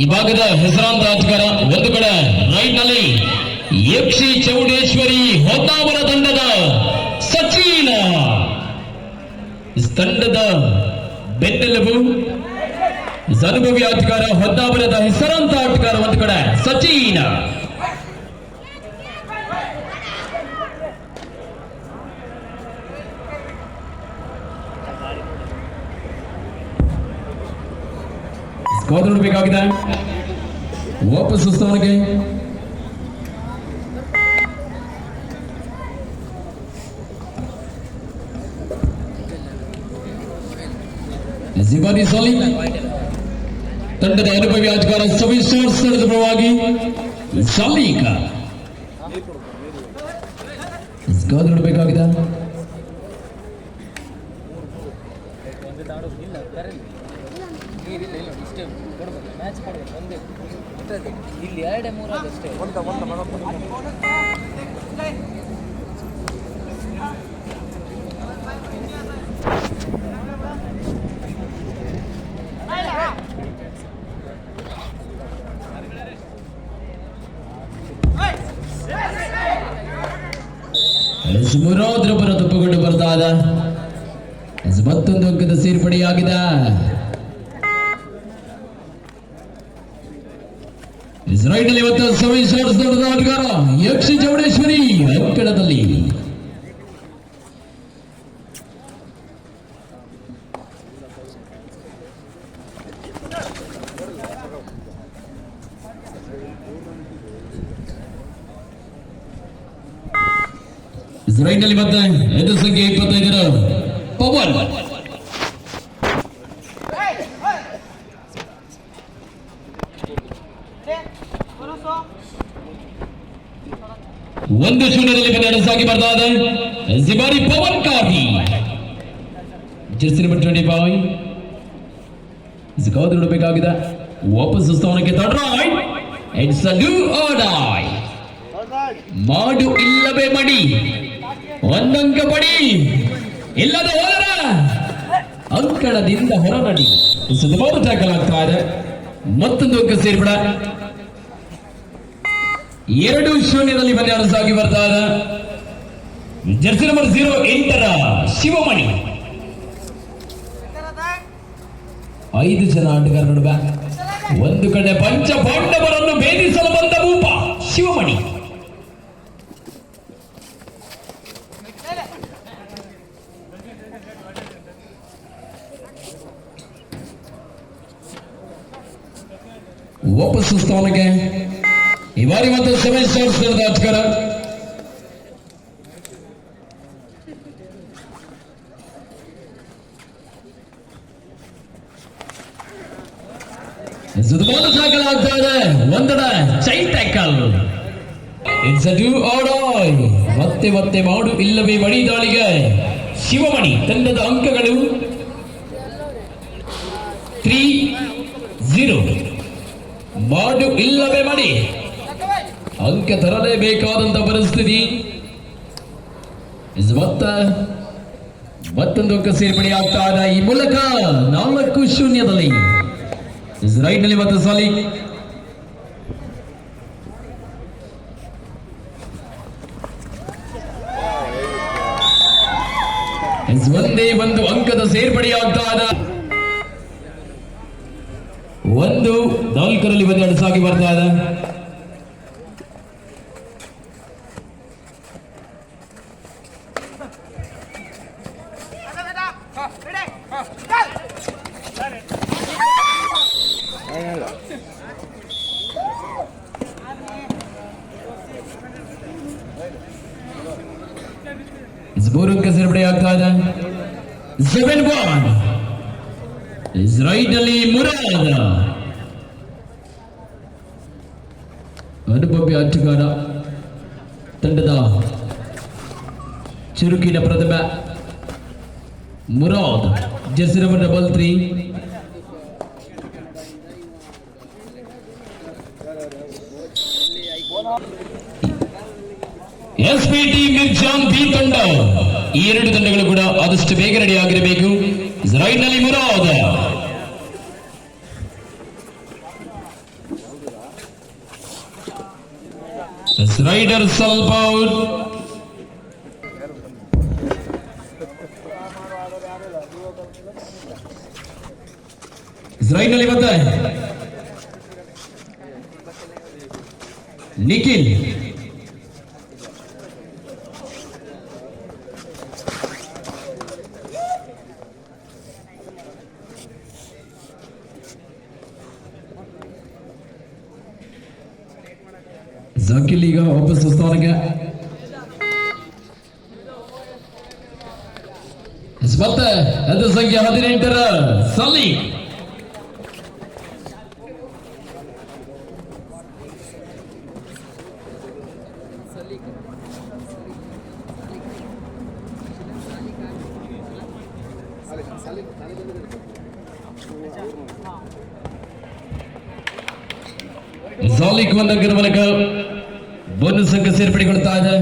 ಈ ಭಾಗದ ಹೆಸರಾಂತ ಆಟಗಾರ ಒಂದು ಕಡೆ ರೈಟ್ನಲ್ಲಿ ಯಕ್ಷಿ ಚೌಡೇಶ್ವರಿ ಹೊನ್ನಾವರ ತಂಡದ ಸಚಿನ. ತಂಡದ ಬೆನ್ನೆಲುಬು ಅನುಭವಿ ಆಟಗಾರ ಹೊನ್ನಾವರದ ಹೆಸರಾಂತ ಆಟಗಾರ ಒಂದು ಕಡೆ ಸಚಿನ. ಸ್ಕೋರ್ ನೋಡಬೇಕಾಗಿದೆ ವಾಪಸ್ ಸ್ಥಾನಕ್ಕೆ ಜಿಬಾನಿ ಸಾಲಿ ತಂಡದ ಅನುಭವಿ ಆಟಗಾರ ಸವಿಸ್ಟರ್ ಸ್ಥಳದ ಪರವಾಗಿ ಶಾಲೀಕ ಸ್ಕೋರ್ ನೋಡಬೇಕಾಗಿದೆ ನೀರಿಲ್ಲ ಇಲ್ಲ ಇಷ್ಟೇ ಕೊಡ್ಬೇಕು ಮ್ಯಾಚ್ ಕೊಡ್ಬೇಕು ಒಂದೇ ಇಲ್ಲಿ ಎರಡೇ ಮೂರು ಅಷ್ಟೇ. ಮುರಾದ್ರ ಪರ ತಪ್ಪುಕೊಂಡು ಬರ್ತಾ ಇದ. ಮತ್ತೊಂದು ಅಂಕದ ಸೇರ್ಪಡೆಯಾಗಿದೆ. ಇಸ್ರಾಯೇಲ್ ಇವತ್ತು ಸವಿಶೇಷ ತಂಡದ ಆಟಗಾರ ಯಕ್ಷಿ ಚೌಡೇಶ್ವರಿ ಅಂಕಣದಲ್ಲಿ. ಇಸ್ರಾಯೇಲ್ ಮತ್ತೆ ಐದು ಸಂಖ್ಯೆ ಇಪ್ಪತ್ತೈದರ ಪವನ್. ಒಂದು ಶೂನ್ಯದಲ್ಲಿ ಕನ್ನಡ ಸಾಗಿ ಬರ್ತಾ ಇದೆ ಜಿಬಾರಿ ಪವನ್ ಕಾಫಿ ಜೆರ್ಸಿ ನಂಬರ್ ಟ್ವೆಂಟಿ ಫೈವ್ ಕಾದು ನೋಡಬೇಕಾಗಿದೆ ವಾಪಸ್ ಸ್ಥಾನಕ್ಕೆ ತಡ್ರಾಯ್ ಇಟ್ಸ್ ಅ ನ್ಯೂ ಆರ್ಡರ್ ಮಾಡು ಇಲ್ಲವೇ ಮಡಿ ಒಂದಂಕ ಪಡಿ ಇಲ್ಲದ ಹೋದರ ಅಂಕಣದಿಂದ ಹೊರನಡಿ ಸುಮಾರು ಟ್ಯಾಕಲ್ ಆಗ್ತಾ ಇದೆ ಮತ್ತೊಂದು ಅಂಕ ಸೇರ್ಬಿಡ ಎರಡು ಶೂನ್ಯದಲ್ಲಿ ಪಂದ್ಯ ಸಾಗಿ ಬರ್ತಾರ? ಜರ್ಸಿ ನಂಬರ್ ಜೀರೋ ಎಂಟರ ಶಿವಮಣಿ. ಐದು ಜನ ಆಟಗಾರ ಬ್ಯಾಕ್ ಒಂದು ಕಡೆ ಪಂಚ ಪಾಂಡವರನ್ನು ಭೇದಿಸಲು ಬಂದ ಭೂಪ ಶಿವಮಣಿ. ವಾಪಸ್ ಸ್ಥಾನಕ್ಕೆ. ಈ ಬಾರಿ ಮತ್ತೆ ಸೆವೆನ್ ಸ್ಟಾರ್ಸ್ ಸುಧಮಾನ ಟ್ಯಾಕಲ್ ಆಗ್ತಾ ಇದೆ. ಒಂದಡ ಚೈ ಟ್ಯಾಕಲ್. ಇಟ್ಸ್ ಅ ಡ್ಯೂ ಮತ್ತೆ ಮತ್ತೆ ಮಾಡು ಇಲ್ಲವೇ ಮಣಿ ದಾಳಿಗೆ. ಶಿವಮಣಿ ತಂಡದ ಅಂಕಗಳು ತ್ರೀ ಝೀರೋ ಮಾಡು ಇಲ್ಲವೇ ಮಾಡಿ. ಅಂಕ ತರಲೇಬೇಕಾದಂತ ಪರಿಸ್ಥಿತಿ. ಮತ್ತೊಂದು ಅಂಕ ಸೇರ್ಪಡೆ ಆಗ್ತಾ ಇದೆ ಈ ಮೂಲಕ ನಾಲ್ಕು ಶೂನ್ಯದಲ್ಲಿ. ನಲ್ಲಿ ಮತ್ತೆ ಸಾಲಿ. ಒಂದೇ ಒಂದು ಅಂಕದ ಸೇರ್ಪಡೆಯಾಗ್ತಾ ಇದೆ ಒಂದು ನಾಲ್ಕರಲ್ಲಿ ಒಂದು ಸಾಗಿ ಬರ್ತಾ ಇದೆ ಇಸ್ ಮೂರು ಅಂಕ ಸೇರ್ಪಡೆ ಆಗ್ತಾ ಇದೆ ಸೆವೆನ್ ಒನ್ ಇಸ್ ರೈಟ್ ಅಲ್ಲಿ ಮುರಾದ ಅನುಭವಿ ಆಟಗಾರ ತಂಡದ ಚುರುಕಿನ ಪ್ರತಿಭೆ Murad, jersey number double three. SPT Mirjan B ತಂಡ ಈ ಎರಡು ತಂಡಗಳು ಕೂಡ ಆದಷ್ಟು ಬೇಗ ರೆಡಿ ಆಗಿರಬೇಕು ರೈಟ್ ನಲ್ಲಿ ಮುರಾದ ರೈಡರ್ ಸ್ವಲ್ಪ ಔಟ್ ರೈಡ್ನಲ್ಲಿ ಮತ್ತೆ ನಿಖಿಲ್ ಜಕಿಲ್ ಈಗ ವಾಪಸ್ ಸ್ಥಾನಕ್ಕೆ ಮತ್ತೆ ಅದು ಸಂಖ್ಯೆ ಹದಿನೆಂಟರ ಸಲಿ ಸಾಲಿಕ್ ಒಂದಕ್ಕರ ಮೂಲಕ ಬೋನಸ್ ಅಂಕ ಸೇರ್ಪಡೆಗೊಳ್ತಾ ಇದೆ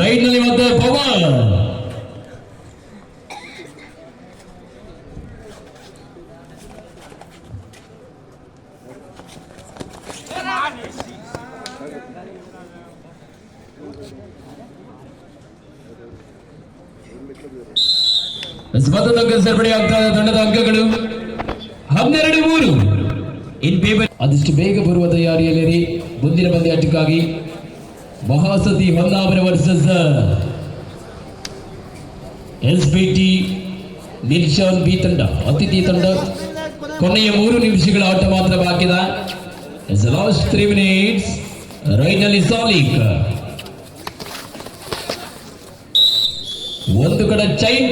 ರೈಟ್ ನಲ್ಲಿ ಮತ್ತೆ ಪವರ್ ಮತ್ತೊಂದು ಸೇರ್ಪಡೆ ಆಗ್ತಾ ತಂಡದ ಅಂಕಗಳು. ಹನ್ನೆರಡು ಮೂರು. ಇನ್ ಪೇಪರ್ ಆದಷ್ಟು ಬೇಗ ಬರುವ ತಯಾರಿಯಲ್ಲಿರಿ. ಮುಂದಿನ ಪಂದ್ಯಾಟಕ್ಕಾಗಿ Mahasati Honnavar versus S B T ನಿಲ್ಶಾನ್ B ತಂಡ, ಅತಿಥಿ ತಂಡ. ಕೊನೆಯ ಮೂರು ನಿಮಿಷಗಳ ಆಟ ಮಾತ್ರ ಬಾಕಿದ. ಲಾಸ್ಟ್ ತ್ರೀ ಮಿನಿಟ್ಸ್ ರೈನಲ್ಲಿ ಸಾಲಿಕ್. ಒಂದು ಕಡೆ ಚೈನ್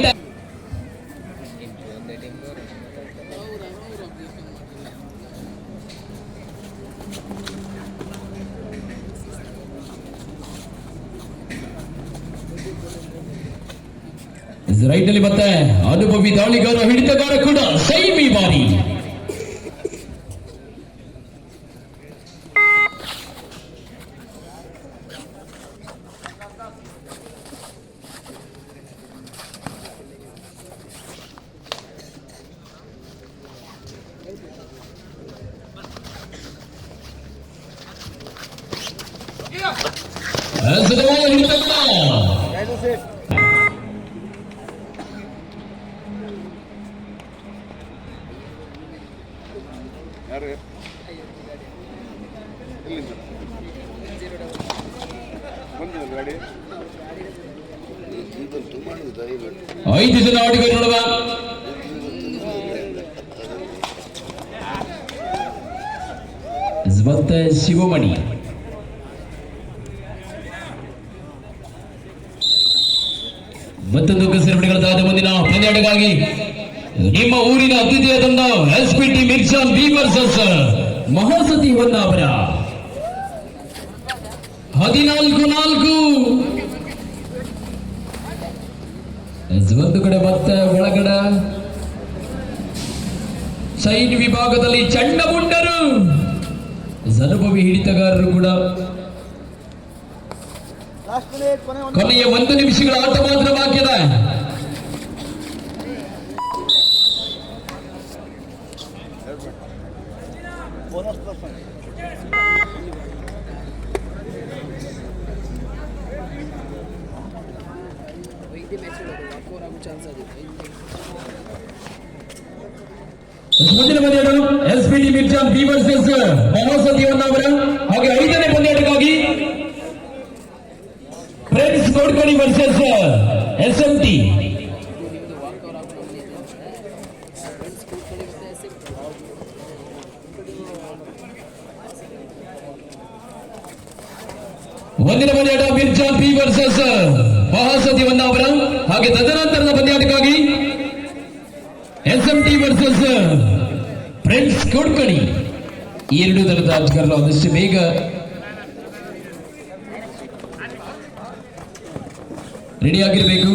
ನಲ್ಲಿ ಮತ್ತೆ ಅನುಭವಿ ದಾಳಿಗಾರ ಹಿಡಿತಗಾರ ಕೂಡ ಸೈಮಿ ಬಾರಿ. ಯಾರು? ಎಲ್ಲಿಂದ? ಬಂದಿದೆ ಗಾಡಿ? ಬಂತು ಮಾಡುದು ದಯವಿಟ್ಟು ಐದು ಜನ ಆಡಿಗೆ ನೋಡುವ. ಮತ್ತೆ ಶಿವಮಣಿ. ಮತ್ತೊಂದು ಸೇರ್ಪಡೆಗಳಾದ ಮುಂದಿನ ಪಂದ್ಯಾಟಕ್ಕಾಗಿ ನಿಮ್ಮ ಊರಿನ ಅತಿಥಿಯ ತಂಡ S P T Mirjan B versus Mahasati Honnavar ಹದಿನಾಲ್ಕು ನಾಲ್ಕು. ಒಂದು ಕಡೆ ಭತ್ತ ಒಳಗಡೆ. ಸೈನ್ ವಿಭಾಗದಲ್ಲಿ ಚಂಡಮುಂಡರು ಅನುಭವಿ ಹಿಡಿತಗಾರರು ಕೂಡ. ಕೊನೆಯ ಒಂದು ನಿಮಿಷಗಳ ಆಟ ಮಾತ್ರ ಬಾಕಿ ಮುಂದಿನ ಪಂದ್ಯಾಟ S P T Mirchan B versus Mahasati Honnavar ಹಾಗೆ ಐದನೇ ಪಂದ್ಯಾಟಕ್ಕಾಗಿ friends Kodkani versus S M T ನಿಮ್ಮದು ವಾಕ್ ಓವರ್ ಆಗೋ ಇದೆ ಫ್ರೆಂಡ್ಸ್ ಕೂತ್ಕೊಳ್ಳಿ ಮತ್ತೆ ಎಸ್ ಒಂದಿನ ಪಂದ್ಯಾಟ ಮಿರ್ಚಾನ್ ಬಿ ವರ್ಸಸ್ ಮಹಾಸತಿ ಹೊನ್ನಾವರ ಹಾಗೆ ತದನಂತರದ ಪಂದ್ಯಾಟಕ್ಕಾಗಿ S M T versus friends Kodkani ಈ ಎರಡು ದಳದ ಆಟಗಾರರು ಆದಷ್ಟು ಬೇಗ ರೆಡಿ ಆಗಿರಬೇಕು.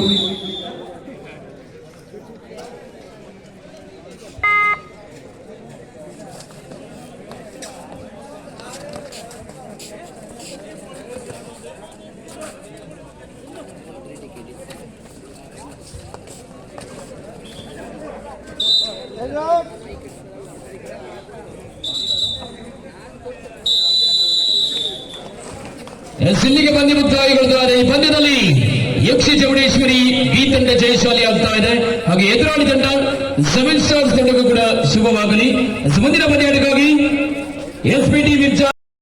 ಬಂದಿ ಪಂದ್ಯ ಮುಕ್ತಾಯಗೊಳ್ಳುತ್ತದೆ ಈ ಪಂದ್ಯದಲ್ಲಿ ಯಕ್ಷಿ ಚೌಡೇಶ್ವರಿ ಈ ತಂಡ ಜಯಶಾಲಿ ಆಗ್ತಾ ಇದೆ. ಹಾಗೆ ಎದುರಾಳಿ ತಂಡ ಸೆವೆನ್ ಸ್ಟಾರ್ಸ್ ತಂಡಕ್ಕೂ ಕೂಡ ಶುಭವಾಗಲಿ. ಮುಂದಿನ ಪಂದ್ಯಾಟಕ್ಕಾಗಿ ಎಸ್ಪಿಟಿ ಟಿ